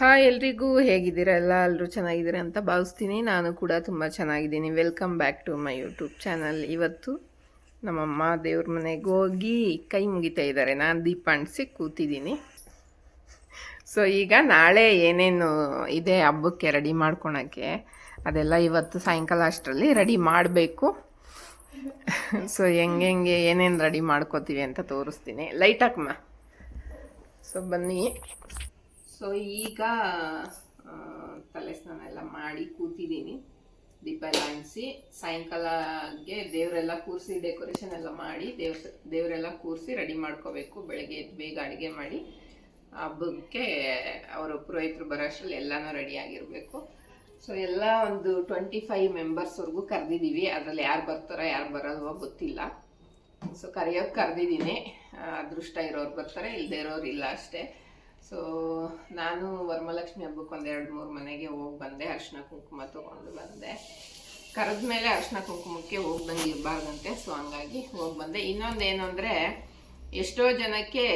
Hi ಎಲ್ರಿಗೂ ಹೇಗಿದ್ದೀರಾ? ಎಲ್ಲ ಎಲ್ಲರೂ ಚೆನ್ನಾಗಿದ್ದೀರಾ ಅಂತ ಭಾವಿಸ್ತೀನಿ. ನಾನು ಕೂಡ ತುಂಬ ಚೆನ್ನಾಗಿದ್ದೀನಿ. Welcome back to my YouTube channel ಇವತ್ತು ನಮ್ಮಮ್ಮ ದೇವ್ರ ಮನೆಗೆ ಹೋಗಿ ಕೈ ಮುಗಿತಾ ಇದ್ದಾರೆ. ನಾನು ದೀಪ ಅಂಟಿಸಿ ಕೂತಿದ್ದೀನಿ. ಸೊ ಈಗ ನಾಳೆ ಏನೇನು ಇದೆ ಹಬ್ಬಕ್ಕೆ ರೆಡಿ ಮಾಡ್ಕೊಳಕ್ಕೆ, ಅದೆಲ್ಲ ಇವತ್ತು ಸಾಯಂಕಾಲ ಅಷ್ಟರಲ್ಲಿ ರೆಡಿ ಮಾಡಬೇಕು. ಸೊ ಹೆಂಗೆ ಹೆಂಗೆ ಏನೇನು ರೆಡಿ ಮಾಡ್ಕೋತೀವಿ ಅಂತ ತೋರಿಸ್ತೀನಿ. ಲೈಟ್ ಹಾಕಮ್ಮ ಸೊ ಬನ್ನಿ. ಸೊ ಈಗ ತಲೆ ಸ್ನಾನ ಎಲ್ಲ ಮಾಡಿ ಕೂತಿದ್ದೀನಿ. ದೀಪ ಎಲ್ಲ ಅಂಟಿಸಿ ಸಾಯಂಕಾಲಗೆ ದೇವರೆಲ್ಲ ಕೂರಿಸಿ ಡೆಕೋರೇಷನ್ ಎಲ್ಲ ಮಾಡಿ ದೇವ್ರ, ದೇವರೆಲ್ಲ ಕೂರಿಸಿ ರೆಡಿ ಮಾಡ್ಕೋಬೇಕು. ಬೆಳಗ್ಗೆ ಬೇಗ ಅಡುಗೆ ಮಾಡಿ, ಹಬ್ಬಕ್ಕೆ ಅವರು ಪುರೋಹಿತರು ಬರೋ ಅಷ್ಟರಲ್ಲಿ ಎಲ್ಲನೂ ರೆಡಿ ಆಗಿರಬೇಕು. ಸೊ ಎಲ್ಲ ಒಂದು ಟ್ವೆಂಟಿ ಫೈವ್ ಮೆಂಬರ್ಸ್ವರೆಗೂ ಕರೆದಿದ್ದೀವಿ ಅದರಲ್ಲಿ ಯಾರು ಬರ್ತಾರೋ, ಯಾರು ಬರೋಲ್ವೋ ಗೊತ್ತಿಲ್ಲ. ಸೊ ಕರೆಯೋದು ಕರೆದಿದ್ದೀನಿ. ಅದೃಷ್ಟ ಇರೋರು ಬರ್ತಾರೆ ಇಲ್ಲದೇ ಇರೋರು ಇಲ್ಲ ಅಷ್ಟೇ. ಸೊ ನಾನು ವರಮಹಾಲಕ್ಷ್ಮಿ ಹಬ್ಬಕ್ಕೆ ಒಂದು ಎರಡು ಮೂರು ಮನೆಗೆ ಹೋಗಿ ಬಂದೆ, ಅರ್ಶಿನ ಕುಂಕುಮ ತೊಗೊಂಡು ಬಂದೆ. ಕರೆದ ಮೇಲೆ ಅರ್ಶಿನ ಕುಂಕುಮಕ್ಕೆ ಹೋಗ್ದಂಗೆ ಇರಬಾರ್ದಂತೆ ಸೊ ಹಂಗಾಗಿ ಹೋಗಿ ಬಂದೆ. ಇನ್ನೊಂದು ಏನು ಅಂದರೆ, ಎಷ್ಟೋ ಜನಕ್ಕೆ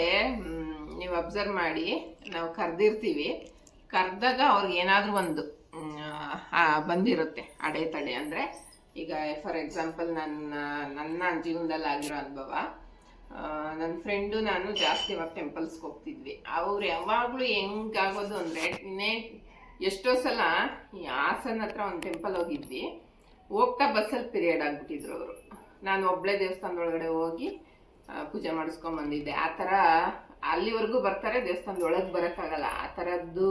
ನೀವು ಅಬ್ಸರ್ವ್ ಮಾಡಿ ನಾವು ಕರೆದಿರ್ತೀವಿ. ಕರೆದಾಗ ಅವ್ರಿಗೆ ಏನಾದರೂ ಒಂದು ಬಂದಿರುತ್ತೆ ಅಡೆತಡೆ ಅಂದರೆ, ಈಗ ಫಾರ್ ಎಕ್ಸಾಂಪಲ್ ನನ್ನ ನನ್ನ ಜೀವನದಲ್ಲಿ ಆಗಿರೋ ಅನುಭವ. ನನ್ನ ಫ್ರೆಂಡು ನಾನು ಜಾಸ್ತಿ ಇವಾಗ ಟೆಂಪಲ್ಸ್ಗೆ ಹೋಗ್ತಿದ್ವಿ. ಅವ್ರು ಯಾವಾಗಲೂ ಹೆಂಗಾಗೋದು ಅಂದರೆ ಇನ್ನೇ ಎಷ್ಟೋ ಸಲ ಈ ಹಾಸನ ಹತ್ರ ಒಂದು ಟೆಂಪಲ್ ಹೋಗಿದ್ವಿ. ಹೋಗ್ತಾ ಬಸ್ಸಲ್ಲಿ ಪಿರಿಯಡ್ ಆಗಿಬಿಟ್ಟಿದ್ರು ಅವರು. ನಾನು ಒಬ್ಬಳೇ ದೇವಸ್ಥಾನದೊಳಗಡೆ ಹೋಗಿ ಪೂಜೆ ಮಾಡಿಸ್ಕೊಂಬಂದಿದ್ದೆ ಆ ಥರ ಅಲ್ಲಿವರೆಗೂ ಬರ್ತಾರೆ, ದೇವಸ್ಥಾನದೊಳಗೆ ಬರೋಕ್ಕಾಗಲ್ಲ. ಆ ಥರದ್ದೂ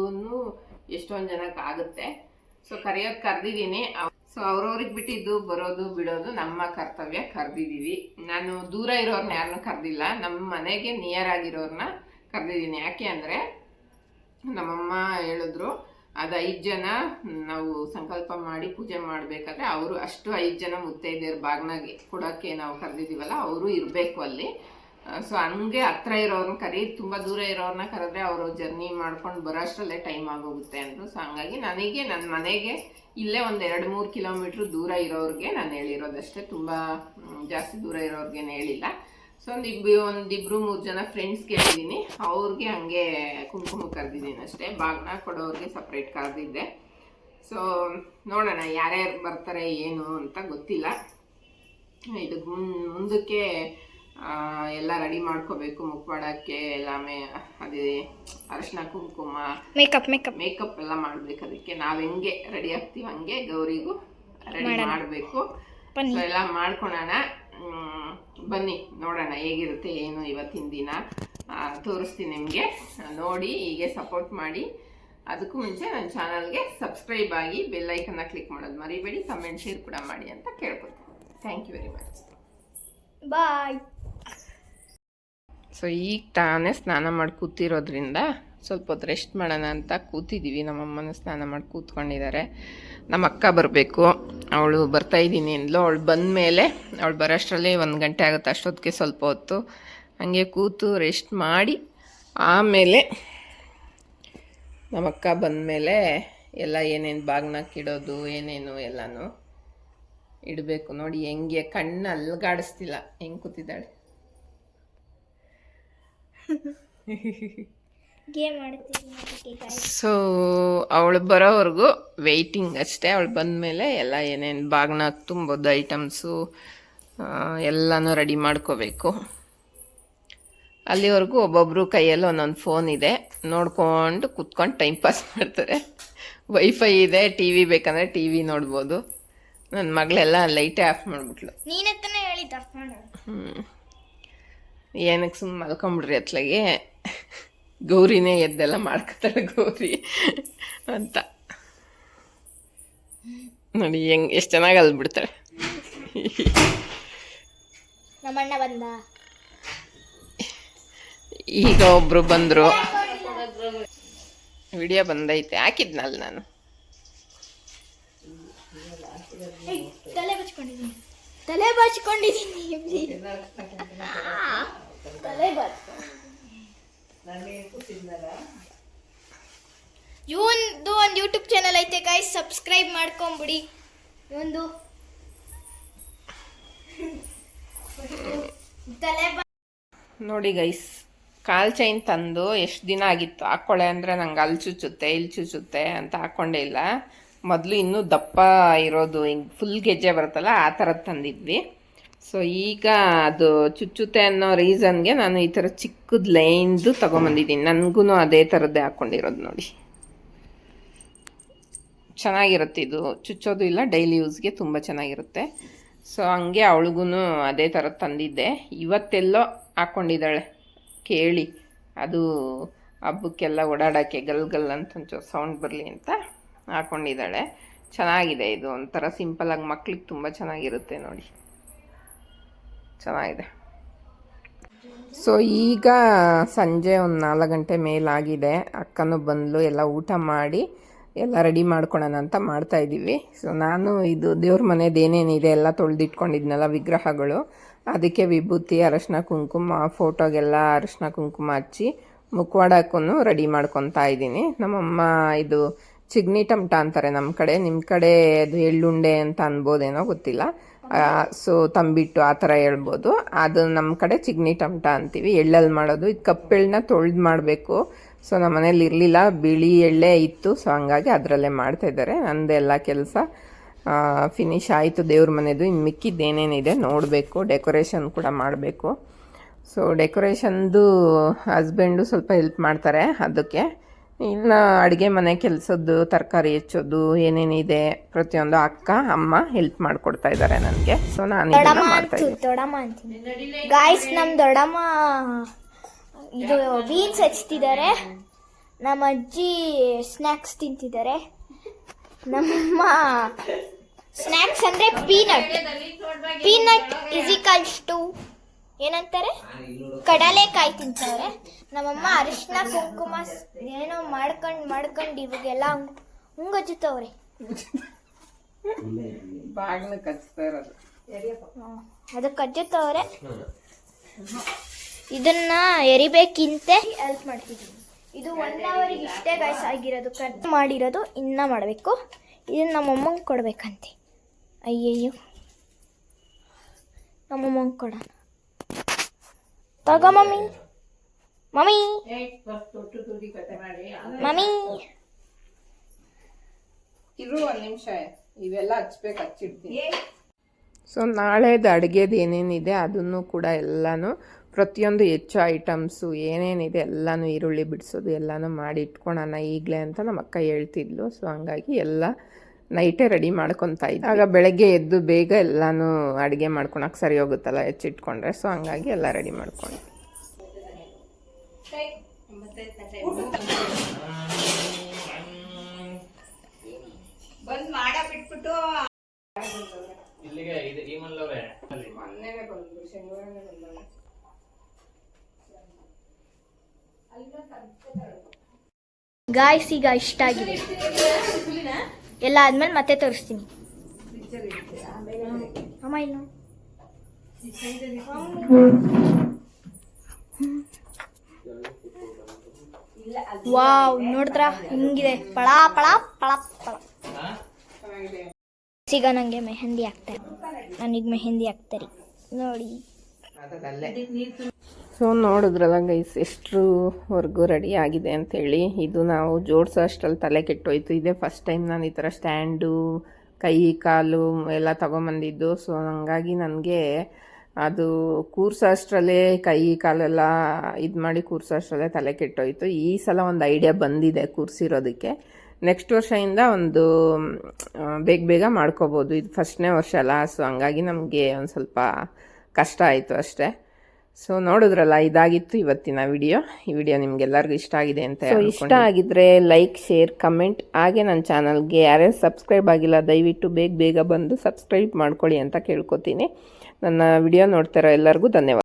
ಎಷ್ಟೊಂದು ಜನಕ್ಕೆ ಆಗುತ್ತೆ. ಸೊ ಕರೆಯೋದು ಕರೆದಿದ್ದೀನಿ. ಸೊ ಅವ್ರವ್ರಿಗೆ ಬಿಟ್ಟಿದ್ದು ಬರೋದು, ಬಿಡೋದು ನಮ್ಮ ಕರ್ತವ್ಯ ಕರೆದಿದ್ದೀವಿ. ನಾನು ದೂರ ಇರೋರ್ನ ಯಾರನ್ನೂ ಕರೆದಿಲ್ಲ. ನಮ್ಮ ಮನೆಗೆ ನಿಯರ್ ಆಗಿರೋರ್ನ ಕರೆದಿದ್ದೀನಿ. ಯಾಕೆ ಅಂದರೆ ನಮ್ಮಮ್ಮ ಹೇಳಿದ್ರು, ಅದು ಐದು ಜನ ನಾವು ಸಂಕಲ್ಪ ಮಾಡಿ ಪೂಜೆ ಮಾಡಬೇಕಾದ್ರೆ ಅವರು ಅಷ್ಟು ಐದು ಜನ ಮುತ್ತೈದೆಯರ ಬಾಗ್ನಾಗೆ ಕೊಡೋಕ್ಕೆ ನಾವು ಕರೆದಿದ್ದೀವಲ್ಲ, ಅವರು ಇರಬೇಕು ಅಲ್ಲಿ. ಸೊ ಹಂಗೆ ಹತ್ರ ಇರೋರ್ನ ಕರಿ, ತುಂಬ ದೂರ ಇರೋರ್ನ ಕರೆದ್ರೆ ಅವರು ಜರ್ನಿ ಮಾಡ್ಕೊಂಡು ಬರೋ ಅಷ್ಟರಲ್ಲೇ ಟೈಮ್ ಆಗೋಗುತ್ತೆ ಅಂದರು. ಸೊ ಹಂಗಾಗಿ ನನಗೆ ನನ್ನ ಮನೆಗೆ ಇಲ್ಲೇ ಒಂದು ಎರಡು ಮೂರು ಕಿಲೋಮೀಟ್ರ್ ದೂರ ಇರೋರಿಗೆ ನಾನು ಹೇಳಿರೋದಷ್ಟೇ. ತುಂಬ ಜಾಸ್ತಿ ದೂರ ಇರೋರ್ಗೇನು ಹೇಳಿಲ್ಲ. ಸೊ ಒಂದು ಒಂದಿಬ್ರು ಮೂರು ಜನ ಫ್ರೆಂಡ್ಸ್ ಕೇಳಿದ್ದೀನಿ. ಅವ್ರಿಗೆ ಹಂಗೆ ಕುಂಕುಮ ಕರೆದಿದ್ದೀನಿ ಅಷ್ಟೇ. ಬಾಗ್ನ ಕೊಡೋರಿಗೆ ಸಪ್ರೇಟ್ ಕರೆದಿದ್ದೆ. ಸೊ ನೋಡೋಣ, ಯಾರ್ಯಾರು ಬರ್ತಾರೆ, ಏನು ಅಂತ ಗೊತ್ತಿಲ್ಲ. ಇದು ಮುಂದಕ್ಕೆ ಎಲ್ಲ ರೆಡಿ ಮಾಡ್ಕೋಬೇಕು ಮುಖವಾಡಕ್ಕೆ ಎಲ್ಲ ಮೇ ಅದೇ ಅರಿಶಿನ ಕುಂಕುಮ ಮೇಕಪ್ ಮೇಕಪ್ ಮೇಕಪ್ ಎಲ್ಲ ಮಾಡ್ಬೇಕು ಅದಕ್ಕೆ. ನಾವ್ ಹೆಂಗೆ ರೆಡಿ ಆಗ್ತೀವಿ ಹಂಗೆ ಗೌರಿಗೂ ರೆಡಿ ಮಾಡಬೇಕು. ಎಲ್ಲ ಮಾಡ್ಕೊಳೋಣ. ಬನ್ನಿ ನೋಡೋಣ ಹೇಗಿರುತ್ತೆ ಏನು ಇವತ್ತಿನ ದಿನ. ತೋರಿಸ್ತೀನಿ ನಿಮಗೆ. ನೋಡಿ ಹೀಗೆ ಸಪೋರ್ಟ್ ಮಾಡಿ. ಅದಕ್ಕೂ ಮುಂಚೆ ನನ್ನ ಚಾನಲ್ಗೆ ಸಬ್ಸ್ಕ್ರೈಬ್ ಆಗಿ ಬೆಲ್ಲೈಕನ್ನ ಕ್ಲಿಕ್ ಮಾಡೋದು ಮರಿಬೇಡಿ. ಕಮೆಂಟ್ ಶೇರ್ ಕೂಡ ಮಾಡಿ ಅಂತ ಕೇಳ್ಕೊತೀನಿ thank you very much bye so ಈಗ ತಾನೇ ಸ್ನಾನ ಮಾಡಿ ಕೂತಿರೋದ್ರಿಂದ ಸ್ವಲ್ಪ ಹೊತ್ತು ರೆಸ್ಟ್ ಮಾಡೋಣ ಅಂತ ಕೂತಿದ್ದೀವಿ ನಮ್ಮಮ್ಮನ ಸ್ನಾನ ಮಾಡಿ ಕೂತ್ಕೊಂಡಿದ್ದಾರೆ. ನಮ್ಮ ಅಕ್ಕ ಬರಬೇಕು. ಅವಳು ಬರ್ತಾ ಇದ್ದೀನಿ ಅಂದ್ಲು ಅವಳು ಬಂದ ಮೇಲೆ ಅವಳು ಬರೋಷ್ಟರಲ್ಲಿ ಒಂದು ಗಂಟೆ ಆಗುತ್ತೆ. ಅಷ್ಟೊತ್ತಿಗೆ ಸ್ವಲ್ಪ ಹೊತ್ತು ಹಾಗೆ ಕೂತು ರೆಸ್ಟ್ ಮಾಡಿ ಆಮೇಲೆ ನಮ್ಮ ಅಕ್ಕ ಬಂದಮೇಲೆ ಎಲ್ಲ ಏನೇನು ಬಾಗ್ನಾಕಿಡೋದು ಏನೇನು ಎಲ್ಲನೂ ಇಡಬೇಕು. ನೋಡಿ ಹೆಂಗೆ ಕಣ್ಣು ಅಲ್ಗಾಡಿಸ್ತಿಲ್ಲ. ಹೆಂಗೆ ಕೂತಿದ್ದಾಳೆ. ಸೊ ಅವಳು ಬರೋವರೆಗೂ ವೆಯ್ಟಿಂಗ್ ಅಷ್ಟೇ. ಅವಳು ಬಂದಮೇಲೆ ಎಲ್ಲ ಏನೇನು ಬಾಗ್ನಾಗ ತುಂಬೋದು ಐಟಮ್ಸು ಎಲ್ಲನೂ ರೆಡಿ ಮಾಡ್ಕೋಬೇಕು. ಅಲ್ಲಿವರೆಗೂ ಒಬ್ಬೊಬ್ಬರು ಕೈಯಲ್ಲಿ ಒಂದೊಂದು ಫೋನ್ ಇದೆ. ನೋಡ್ಕೊಂಡು ಕುತ್ಕೊಂಡು ಟೈಮ್ ಪಾಸ್ ಮಾಡ್ತಾರೆ. ವೈಫೈ ಇದೆ ಟಿ ವಿ ಬೇಕಂದರೆ ಟಿ ವಿ ನೋಡ್ಬೋದು. ನನ್ನ ಮಗಳೆಲ್ಲ ಲೈಟೇ ಆಫ್ ಮಾಡಿಬಿಟ್ಲು. ನೀನತ್ತನೇ ಹೇಳಿದ್ದ ಮಾಡು. ಹ್ಞೂ ಏನಕ್ಕೆ ಸುಮ್ಮನೆ ಮಲ್ಕೊಂಬಿಡ್ರಿ ಅತ್ಲಾಗೆ. ಗೌರಿನೇ ಎದ್ದೆಲ್ಲ ಮಾಡ್ಕೊತಾಳೆ ಗೌರಿ ಅಂತ. ನೋಡಿ ಹೆಂಗ್ ಎಷ್ಟು ಚೆನ್ನಾಗಿ ಅಲ್ಬಿಡ್ತಾಳೆ ನಮ್ಮಣ್ಣ ಬಂದ. ಈಗ ಒಬ್ರು ಬಂದರು. ವಿಡಿಯೋ ಬಂದೈತೆ. ಹಾಕಿದ್ನಲ್ಲ ನಾನು. ತಲೆ ಬಚ್ಕೊಂಡಿದ್ದೀನಿ ತಲೆ ಬಚ್ಕೊಂಡಿದ್ದೀನಿ. ತಲೆ ಇವಂದು ಒಂದು ಯೂಟ್ಯೂಬ್ ಚಾನಲ್ ಐತೆ ಗೈಸ್ ಸಬ್ಸ್ಕ್ರೈಬ್ ಮಾಡ್ಕೊಂಬಿಡಿ. ಒಂದು ತಲೆ ಬ ನೋಡಿ ಗೈಸ್ ಕಾಲ್ ಚೈನ್ ತಂದು ಎಷ್ಟು ದಿನ ಆಗಿತ್ತು? ಹಾಕ್ಕೊಳ್ಳೆ ಅಂದರೆ ನಂಗೆ ಅಲ್ಲಿ ಚುಚ್ಚುತ್ತೆ ಇಲ್ಲಿ ಚುಚ್ಚುತ್ತೆ ಅಂತ ಹಾಕ್ಕೊಂಡೇ ಇಲ್ಲ. ಮೊದಲು ಇನ್ನೂ ದಪ್ಪ ಇರೋದು, ಹಿಂಗೆ ಫುಲ್ ಗೆಜ್ಜೆ ಬರುತ್ತಲ್ಲ, ಆ ಥರದ್ದು ತಂದಿದ್ವಿ. ಸೊ ಈಗ ಅದು ಚುಚ್ಚುತ್ತೆ ಅನ್ನೋ ರೀಸನ್ಗೆ ನಾನು ಈ ಥರ ಚಿಕ್ಕದು ಲೈನ್ದು ತೊಗೊಂಬಂದಿದ್ದೀನಿ. ನನಗೂ ಅದೇ ಥರದ್ದೇ ಹಾಕ್ಕೊಂಡಿರೋದು ನೋಡಿ. ಚೆನ್ನಾಗಿರುತ್ತೆ ಇದು. ಚುಚ್ಚೋದು ಇಲ್ಲ ಡೈಲಿ ಯೂಸ್ಗೆ ತುಂಬ ಚೆನ್ನಾಗಿರುತ್ತೆ. ಸೊ ಹಂಗೆ ಅವಳಿಗೂ ಅದೇ ಥರ ತಂದಿದ್ದೆ. ಇವತ್ತೆಲ್ಲೋ ಹಾಕ್ಕೊಂಡಿದ್ದಾಳೆ ಕೇಳಿ. ಅದು ಹಬ್ಬಕ್ಕೆಲ್ಲ ಓಡಾಡೋಕ್ಕೆ ಗಲ್ ಗಲ್ ಅಂತ ಒಂಚೂರು ಸೌಂಡ್ ಬರಲಿ ಅಂತ. ಹಾಕ್ಕೊಂಡಿದ್ದಾಳೆ ಚೆನ್ನಾಗಿದೆ ಇದು. ಒಂಥರ ಸಿಂಪಲಾಗಿ ಮಕ್ಳಿಗೆ ತುಂಬ ಚೆನ್ನಾಗಿರುತ್ತೆ ನೋಡಿ. ಚೆನ್ನಾಗಿದೆ. ಸೊ ಈಗ ಸಂಜೆ ಒಂದು ನಾಲ್ಕು ಗಂಟೆ ಮೇಲಾಗಿದೆ. ಅಕ್ಕನೂ ಬಂದಲು. ಎಲ್ಲ ಊಟ ಮಾಡಿ ಎಲ್ಲ ರೆಡಿ ಮಾಡ್ಕೊಳ್ಳೋಣ ಅಂತ ಮಾಡ್ತಾ ಇದ್ದೀವಿ ಸೊ ನಾನು ಇದು ದೇವ್ರ ಮನೆದು ಏನೇನಿದೆ ಎಲ್ಲ ತೊಳೆದಿಟ್ಕೊಂಡಿದ್ನಲ್ಲ ವಿಗ್ರಹಗಳು. ಅದಕ್ಕೆ ವಿಭೂತಿ, ಅರಶಿನ ಕುಂಕುಮ ಫೋಟೋಗೆಲ್ಲ ಅರಶಿನ ಕುಂಕುಮ ಹಚ್ಚಿ ಮುಖವಾಡಕ್ಕೂ ರೆಡಿ ಮಾಡ್ಕೊತಾ ಇದ್ದೀನಿ ನಮ್ಮಮ್ಮ ಇದು ಚಿಗ್ನಿ ಟಮಟ ಅಂತಾರೆ ನಮ್ಮ ಕಡೆ. ನಿಮ್ಮ ಕಡೆ ಅದು ಎಳ್ಳುಂಡೆ ಅಂತ ಅನ್ಬೋದೇನೋ ಗೊತ್ತಿಲ್ಲ. ಸೊ ತಂಬಿಟ್ಟು ಆ ಥರ ಹೇಳ್ಬೋದು. ಅದು ನಮ್ಮ ಕಡೆ ಚಿಗ್ನಿ ಟಮಟ ಅಂತೀವಿ. ಎಳ್ಳಲ್ಲಿ ಮಾಡೋದು. ಇದು ಕಪ್ಪೆಳ್ಳನ್ನ ತೊಳೆದು ಮಾಡಬೇಕು. ಸೊ ನಮ್ಮ ಮನೇಲಿ ಇರಲಿಲ್ಲ. ಬಿಳಿ ಎಳ್ಳೆ ಇತ್ತು. ಸೊ ಹಂಗಾಗಿ ಅದರಲ್ಲೇ ಮಾಡ್ತಾ ಇದ್ದಾರೆ. ನಂದೆಲ್ಲ ಕೆಲಸ ಫಿನಿಶ್ ಆಯಿತು. ದೇವ್ರ ಮನೆದು. ಇನ್ನು ಮಿಕ್ಕಿದ್ದು ಏನೇನಿದೆ ನೋಡಬೇಕು. ಡೆಕೋರೇಷನ್ ಕೂಡ ಮಾಡಬೇಕು. ಸೊ ಡೆಕೋರೇಷನ್ದು ಹಸ್ಬೆಂಡು ಸ್ವಲ್ಪ ಹೆಲ್ಪ್ ಮಾಡ್ತಾರೆ ಅದಕ್ಕೆ. ಇನ್ನು ಅಡುಗೆ ಮನೆ ಕೆಲಸದ್ದು ತರಕಾರಿ ಹೆಚ್ಚೋದು ಏನೇನಿದೆ ಪ್ರತಿಯೊಂದು ಅಕ್ಕ ಅಮ್ಮ ಹೆಲ್ಪ್ ಮಾಡಿಕೊಡ್ತಾ ಇದ್ದಾರೆ ನನಗೆ. ಸೊ ನಾನು ದೊಡ್ಡಮ್ಮ ಅಂತೀನಿ ಗಾಯ್ಸ್ ನಮ್ಮ ದೊಡ್ಡಮ್ಮ ಇದು ಬೀನ್ಸ್ ಹಚ್ತಿದ್ದಾರೆ ನಮ್ಮ ಅಜ್ಜಿ ಸ್ನ್ಯಾಕ್ಸ್ ತಿಂತಿದ್ದಾರೆ ನಮ್ಮ ಸ್ನ್ಯಾಕ್ಸ್ ಅಂದ್ರೆ ಪೀನಟ್ ಪೀನಟ್ ಇಸಿಕಲ್ಸ್ ಟು ಏನಂತಾರೆ? ಕಡಲೆಕಾಯಿ ತಿಂತಾರೆ. ನಮ್ಮಮ್ಮ ಅರಿಶಿನ ಕುಂಕುಮ ಏನೋ ಮಾಡ್ಕೊಂಡು ಮಾಡ್ಕೊಂಡು ಇವಾಗೆಲ್ಲ ಹಂಗಜ್ಜುತ್ತವ್ರೆ ಬಾಗಿಲು ಕಚ್ತಾ ಇರೋದು. ಅದಕ್ಕೆ ಕಜ್ಜುತ್ತವ್ರೆ ಇದನ್ನ ಎರಿಬೇಕಿಂತ ಹೆಲ್ಪ್ ಮಾಡ್ತಿದ್ವಿ ಇದು ಒನ್ ಅವರ್ಗೆ ಇಷ್ಟೇ ಗಾಯ್ಸ್ ಆಗಿರೋದು. ಕಟ್ ಮಾಡಿರೋದು ಇನ್ನ ಮಾಡಬೇಕು. ಇದನ್ನ ನಮ್ಮಮ್ಮಂಗೆ ಕೊಡ್ಬೇಕಂತೆ. ಅಯ್ಯಯ್ಯೋ. ನಮ್ಮಮ್ಮಂಗೆ ಕೊಡೋಣ. ತಗೋ ಮಮ್ಮಿ. ಮಮ್ಮಿ. ಮಮ್ಮಿ. ಇರು ಒಂದು ನಿಮಿಷ. ಇವೆಲ್ಲ ಹಚ್ಬೇಕು ಹಚ್ಚಿಡ್ತೀನಿ. ಸೊ ನಾಳೆದು ಅಡುಗೆದು ಏನೇನಿದೆ ಅದನ್ನು ಕೂಡ ಎಲ್ಲನೂ ಪ್ರತಿಯೊಂದು ಹೆಚ್ಚು ಐಟಮ್ಸು ಏನೇನಿದೆ ಎಲ್ಲನೂ ಈರುಳ್ಳಿ ಬಿಡಿಸೋದು ಎಲ್ಲನೂ ಮಾಡಿ ಇಟ್ಕೊಳೋಣ ಈಗಲೇ ಅಂತ ನಮ್ಮ ಅಕ್ಕ ಹೇಳ್ತಿದ್ಲು. ಸೊ ಹಂಗಾಗಿ ಎಲ್ಲ ನೈಟೇ ರೆಡಿ ಮಾಡ್ಕೊತಾ ಇದ್ದೆ ಆಗ ಬೆಳಗ್ಗೆ ಎದ್ದು ಬೇಗ ಎಲ್ಲನೂ ಅಡುಗೆ ಮಾಡ್ಕೊಳಕ್ಕೆ ಸರಿ ಹೋಗುತ್ತಲ್ಲ ಹೆಚ್ಚಿಟ್ಕೊಂಡ್ರೆ. ಸೊ ಹಂಗಾಗಿ ಎಲ್ಲ ರೆಡಿ ಮಾಡ್ಕೊಂಡು ಗಾಯ್ಸ್ ಈಗ ಇಷ್ಟ ಆಗಿದೆ. ಎಲ್ಲ ಆದ್ಮೇಲೆ ಮತ್ತೆ ತೋರಿಸ್ತೀನಿ. ವಾವ್, ನೋಡಿದ್ರ? ಹಿಂಗಿದೆ. ಪಳ ಪಳ ಪಳ ಪಳ. ಈಗ ನಂಗೆ ಮೆಹಂದಿ ಹಾಕ್ತಾರೆ. ನನಗೆ ಮೆಹಂದಿ ಹಾಕ್ತಾರೆ. ನೋಡಿ. ಸೊ ನೋಡಿದ್ರಲ್ಲ ಗೈಸ್ ಎಷ್ಟರವರೆಗೂ ರೆಡಿ ಆಗಿದೆ ಅಂಥೇಳಿ ಇದು ನಾವು ಜೋಡಿಸೋ ಅಷ್ಟರಲ್ಲಿ ತಲೆ ಕೆಟ್ಟೋಯ್ತು. ಇದೇ ಫಸ್ಟ್ ಟೈಮ್ ನಾನು ಈ ಥರ ಸ್ಟ್ಯಾಂಡು ಕೈ, ಕಾಲು ಎಲ್ಲ ತೊಗೊಂಬಂದಿದ್ದು. ಸೊ ಹಂಗಾಗಿ ನನಗೆ ಅದು ಕೂರ್ಸೋ ಅಷ್ಟರಲ್ಲೇ ಕೈ, ಕಾಲೆಲ್ಲ ಇದು ಮಾಡಿ ಕೂರ್ಸೋ ಅಷ್ಟರಲ್ಲೇ ತಲೆ ಕೆಟ್ಟೋಯ್ತು. ಈ ಸಲ ಒಂದು ಐಡಿಯಾ ಬಂದಿದೆ ಕೂರಿಸಿರೋದಕ್ಕೆ. ನೆಕ್ಸ್ಟ್ ವರ್ಷದಿಂದ ಒಂದು ಬೇಗ ಬೇಗ ಮಾಡ್ಕೋಬೋದು. ಇದು ಫಸ್ಟ್ನೇ ವರ್ಷ ಅಲ್ಲ. ಸೊ ಹಂಗಾಗಿ ನಮಗೆ ಒಂದು ಸ್ವಲ್ಪ ಕಷ್ಟ ಆಯಿತು ಅಷ್ಟೇ. ಸೊ ನೋಡಿದ್ರಲ್ಲ ಇದಾಗಿತ್ತು ಇವತ್ತಿನ ವಿಡಿಯೋ. ಈ ವಿಡಿಯೋ ನಿಮ್ಗೆಲ್ಲರಿಗೂ ಇಷ್ಟ ಆಗಿದೆ ಅಂತ ಇಷ್ಟ ಆಗಿದ್ರೆ ಲೈಕ್ ಶೇರ್ ಕಮೆಂಟ್. ಹಾಗೆ ನನ್ನ ಚಾನಲ್ಗೆ ಯಾರೇ ಸಬ್ಸ್ಕ್ರೈಬ್ ಆಗಿಲ್ಲ ದಯವಿಟ್ಟು ಬೇಗ ಬೇಗ ಬಂದು ಸಬ್ಸ್ಕ್ರೈಬ್ ಮಾಡ್ಕೊಳ್ಳಿ ಅಂತ ಕೇಳ್ಕೊತೀನಿ. ನನ್ನ ವಿಡಿಯೋ ನೋಡ್ತಿರೋ ಎಲ್ಲರಿಗೂ ಧನ್ಯವಾದ.